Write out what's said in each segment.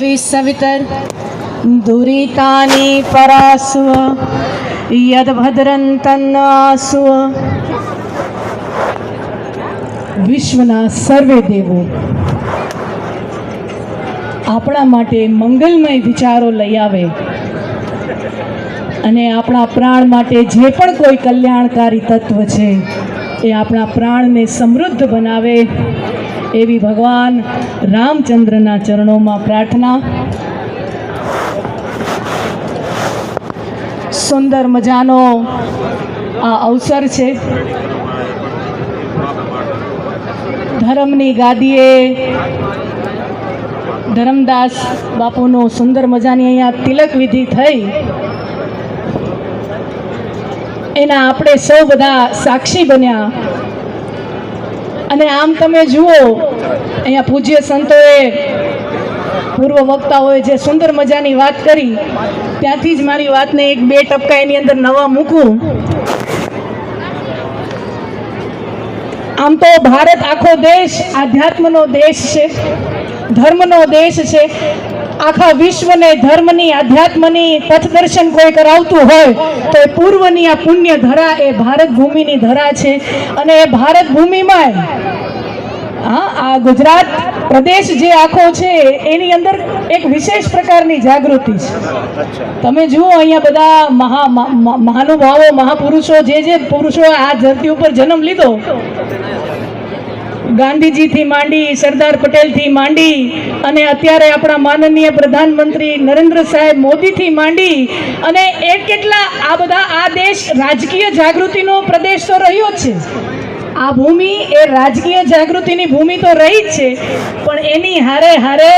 विसवितर् दुरितानि परासुव યદભદ્રંતન્નાસુવ વિશ્વના સર્વે દેવો આપણા માટે મંગલમય વિચારો લઈ આવે અને આપણા પ્રાણ માટે જે પણ કોઈ કલ્યાણકારી તત્વ છે એ આપણા પ્રાણને સમૃદ્ધ બનાવે એવી ભગવાન રામચંદ્રના ચરણોમાં પ્રાર્થના. સુંદર મજાનો આ અવસર છે. ધર્મની ગાદીએ ધરમદાસ બાપુનો સુંદર મજાની અહીંયા તિલક વિધિ થઈ. એના આપણે સૌ બધા સાક્ષી બન્યા. અને આમ તમે જુઓ, અહીંયા પૂજ્ય સંતોએ પૂર્વ વક્તાઓએ જે સુંદર મજાની વાત કરી, ત્યાંથી જ મારી વાતને એક બે ટપકા એની અંદર નવા મૂકું. આમ તો ભારત આખો દેશ આધ્યાત્મનો દેશ છે, ધર્મનો દેશ છે આખા વિશ્વને ધર્મની, આધ્યાત્મની પથદર્શન કોઈ કરાવતું હોય, તો એ પૂર્વની આ પુણ્ય ધરા એ ભારત ભૂમિની ધરા છે. અને એ ભારત ભૂમિમાં, હા, આ ગુજરાત પ્રદેશ જે આખો છે, એની અંદર એક વિશેષ પ્રકારની જાગૃતિ છે. તમે જુઓ અહીંયા બધા મહા, મહા- મહા- મહાનુભાવો, મહાપુરુષો, જે જે પુરુષો આ ધરતી ઉપર જન્મ લીધો ગાંધીજીથી માંડી, સરદાર પટેલથી માંડી અને અત્યારે આપણા માનનીય પ્રધાનમંત્રી નરેન્દ્ર સાહેબ મોદીથી માંડી અને એ કેટલા આ બધા આ દેશ રાજકીય જાગૃતિનો પ્રદેશ તો રહ્યો જ છે. આ ભૂમિ એ રાજકીય જાગૃતિની ભૂમિ તો રહી જ છે, પણ એની હારે હારે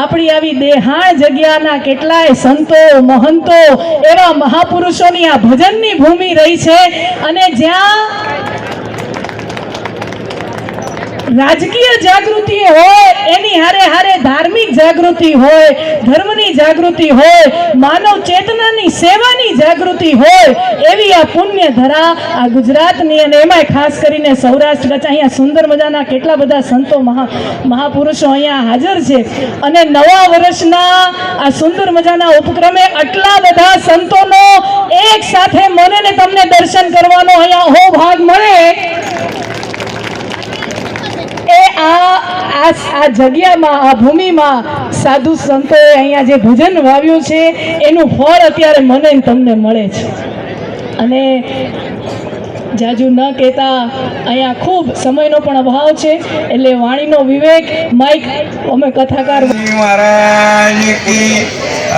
આપણી આવી દેહાણ જગ્યાના કેટલાય સંતો, મહંતો એવા મહાપુરુષોની આ ભજનની ભૂમિ રહી છે અને જ્યાં રાજકીય જાગૃતિ હોય, એની હારે હારે ધાર્મિક જાગૃતિ હોય, ધર્મની જાગૃતિ હોય, માનવ ચેતનાની સેવાની જાગૃતિ હોય, એવી આ પુણ્ય ધરા આ ગુજરાતની અને એમાંય ખાસ કરીને સૌરાષ્ટ્ર કચ્છ અહીંયા સુંદર મજાના કેટલા બધા સંતો મહા, મહાપુરુષો અહીંયા હાજર છે. અને નવા વર્ષના આ સુંદર મજાના ઉપક્રમે આટલા બધા સંતોનો એક સાથે મને ને તમને દર્શન કરવાનો અહીંયા હો ભાગ મળે એ આ આ જગ્યામાં, આ ભૂમિમાં સાધુ સંતોએ અહીંયા જે ભજન વાવ્યું છે, એનું ફળ અત્યારે મને તમને મળે છે. અને જાજુ ન કહેતા, અહીંયા ખૂબ સમયનો પણ અભાવ છે, એટલે વાણીનો વિવેક માઇક અમે કથાકાર મહારાજ કી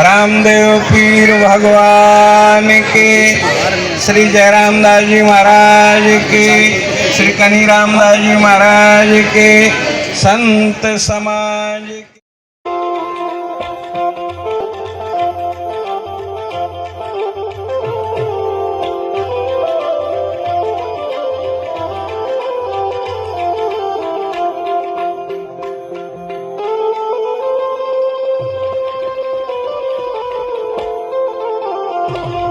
રામદેવ પીર ભગવાન કે. શ્રી જયરામદાસજી મહારાજ કે. શ્રી કનીરામદાસજી મહારાજ કે. संत समाज thank